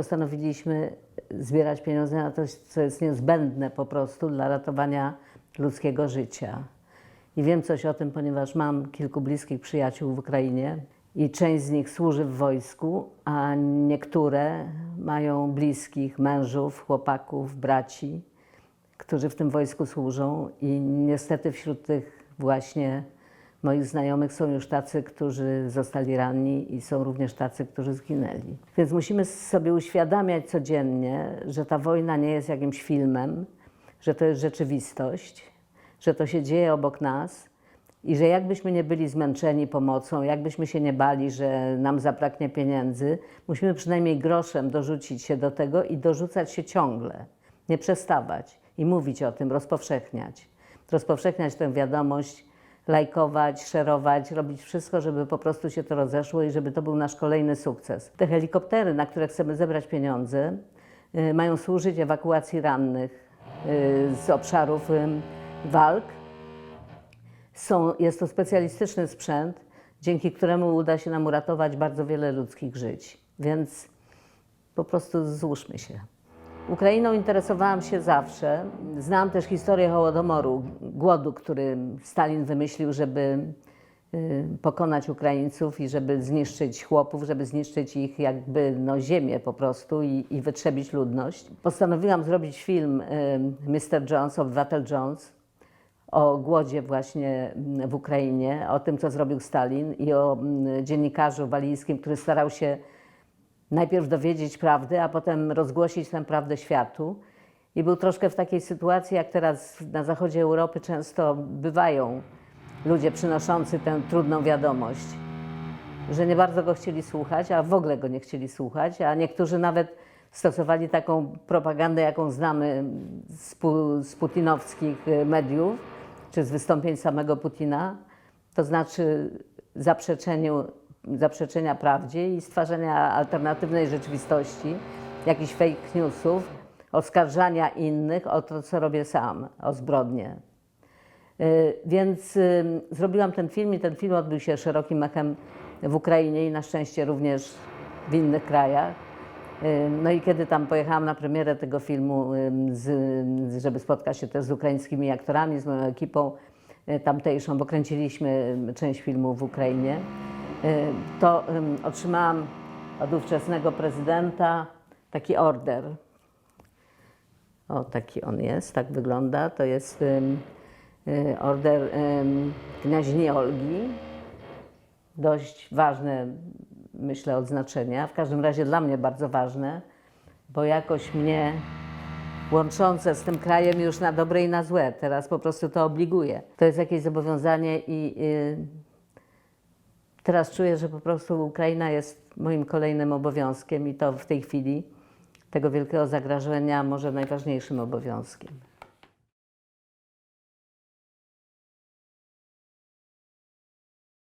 postanowiliśmy zbierać pieniądze na to, co jest niezbędne po prostu dla ratowania ludzkiego życia. I wiem coś o tym, ponieważ mam kilku bliskich przyjaciół w Ukrainie i część z nich służy w wojsku, a niektóre mają bliskich mężów, chłopaków, braci, którzy w tym wojsku służą i niestety wśród tych właśnie moich znajomych są już tacy, którzy zostali ranni i są również tacy, którzy zginęli. Więc musimy sobie uświadamiać codziennie, że ta wojna nie jest jakimś filmem, że to jest rzeczywistość, że to się dzieje obok nas i że jakbyśmy nie byli zmęczeni pomocą, jakbyśmy się nie bali, że nam zabraknie pieniędzy, musimy przynajmniej groszem dorzucić się do tego i dorzucać się ciągle, nie przestawać i mówić o tym, rozpowszechniać. Rozpowszechniać tę wiadomość, lajkować, szerować, robić wszystko, żeby po prostu się to rozeszło i żeby to był nasz kolejny sukces. Te helikoptery, na które chcemy zebrać pieniądze, y, mają służyć ewakuacji rannych y, z obszarów walk. Są, jest to specjalistyczny sprzęt, dzięki któremu uda się nam uratować bardzo wiele ludzkich żyć. Więc po prostu złóżmy się. Ukrainą interesowałam się zawsze. Znam też historię Hołodomoru, głodu, który Stalin wymyślił, żeby y, pokonać Ukraińców i żeby zniszczyć chłopów, żeby zniszczyć ich jakby no, ziemię po prostu i, i wytrzebić ludność. Postanowiłam zrobić film y, Mr. Jones, Obywatel Jones, o głodzie właśnie mm, w Ukrainie, o tym, co zrobił Stalin i o mm, dziennikarzu walijskim, który starał się najpierw dowiedzieć prawdy, a potem rozgłosić tę prawdę światu. I był troszkę w takiej sytuacji, jak teraz na zachodzie Europy często bywają ludzie przynoszący tę trudną wiadomość, że nie bardzo go chcieli słuchać, a w ogóle go nie chcieli słuchać, a niektórzy nawet stosowali taką propagandę, jaką znamy z, pu, z putinowskich y, mediów, czy z wystąpień samego Putina, to znaczy zaprzeczeniu zaprzeczenia prawdzie i stwarzania alternatywnej rzeczywistości, jakichś fake newsów, oskarżania innych o to, co robię sam, o zbrodnie. Y, Więc y, zrobiłam ten film i ten film odbył się szerokim echem w Ukrainie i na szczęście również w innych krajach. Y, No i kiedy tam pojechałam na premierę tego filmu, z, żeby spotkać się też z ukraińskimi aktorami, z moją ekipą tamtejszą, bo kręciliśmy część filmu w Ukrainie, to y, otrzymałam od ówczesnego prezydenta taki order. O, taki on jest, tak wygląda. To jest y, order ym, kniaźni Olgi. Dość ważne, myślę, odznaczenia. W każdym razie dla mnie bardzo ważne, bo jakoś mnie łączące z tym krajem już na dobre i na złe. Teraz po prostu to obliguje. To jest jakieś zobowiązanie i y, teraz czuję, że po prostu Ukraina jest moim kolejnym obowiązkiem i to w tej chwili tego wielkiego zagrożenia może najważniejszym obowiązkiem.